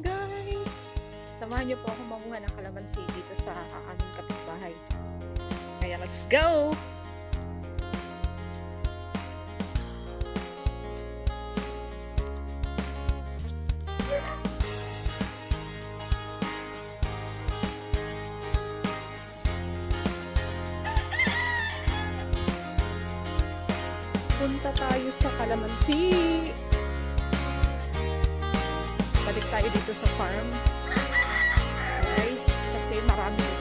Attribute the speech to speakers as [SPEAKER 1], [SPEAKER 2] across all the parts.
[SPEAKER 1] guys! Samahan niyo po ako mamuha ng kalamansi dito sa aming kapitbahay. Kaya let's go! Punta tayo sa kalamansi. Tayo dito sa farm. Guys, kasi marami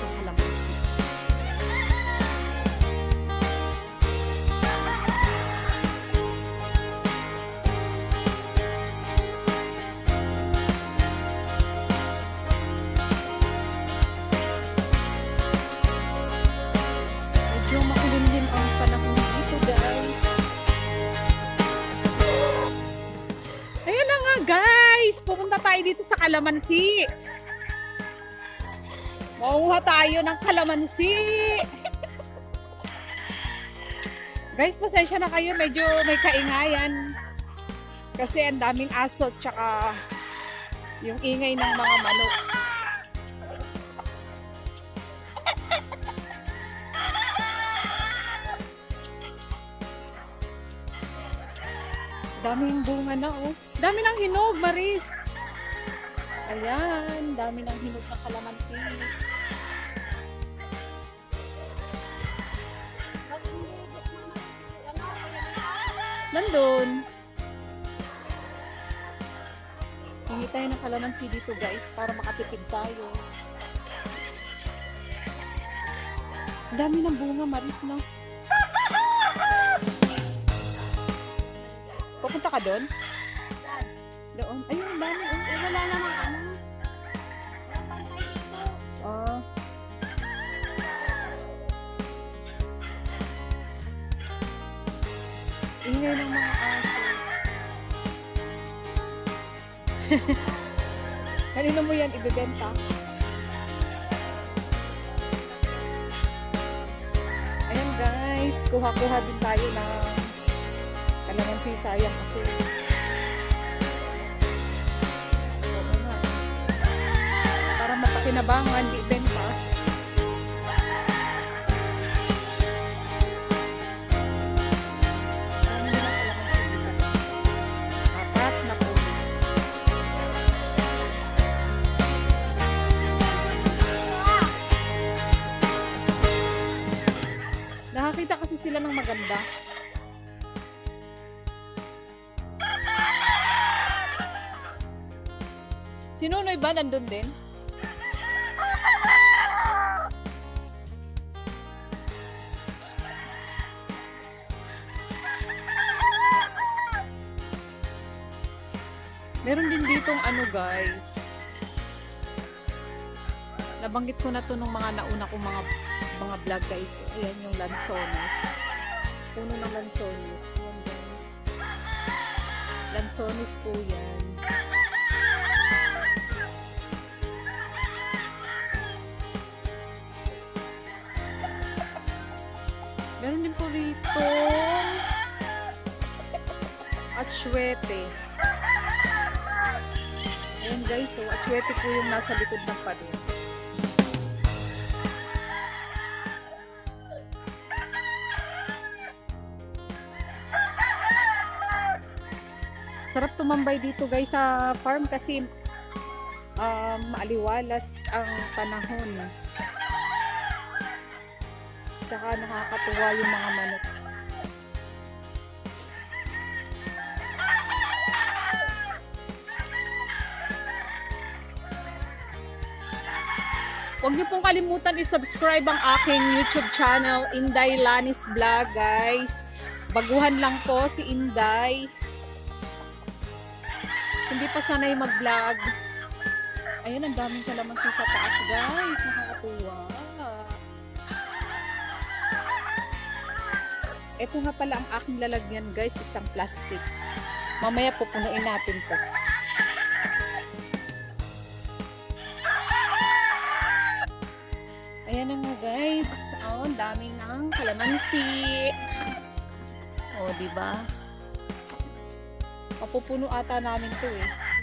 [SPEAKER 1] Pupunta tayo dito sa kalamansi. Mauha tayo ng kalamansi. guys, pasensya na kayo. Medyo may kaingayan. Kasi ang daming aso tsaka yung ingay ng mga manok. Daming bunga na oh. Dami ng hinog, Maris. Ayan, dami ng hinog na kalamansi. Nandun. Hingi tayo ng kalamansi dito guys para makatipid tayo. Dami ng bunga, Maris, no? Pupunta ka doon? Doon? Ayun, dami. oh.
[SPEAKER 2] Eh, wala naman ano.
[SPEAKER 1] Ah. Ingay ng mga aso. Kanino mo yan ibibenta? Ayan guys, kuha-kuha din tayo ng kalamansi sayang kasi para mapakinabangan, di benta. Apat na puno. Nakakita kasi sila ng maganda. Si Nunoy ba nandun din? Meron din ditong ano guys. Nabanggit ko na to nung mga nauna kong mga mga vlog guys. Ayan yung lansones. Puno ng lansones. Ayan guys. Lansones po yan. Meron din po rito atsuete. Ayan guys, so atsuete po yung nasa likod ng pader. Sarap tumambay dito guys sa farm kasi um, maaliwalas ang panahon. Tsaka nakakatuwa yung mga manok. Huwag niyo pong kalimutan i-subscribe ang aking YouTube channel, Inday Lanis Vlog, guys. Baguhan lang po si Inday. Hindi pa sanay mag-vlog. Ayun, ang daming kalamansi sa taas, guys. Nakakatuwa. Ito nga pala ang aking lalagyan, guys. Isang plastic. Mamaya pupunuin natin to. Ayan na nga guys. Oh, ang dami ng kalamansi. Oh, di ba? Mapupuno ata namin to eh.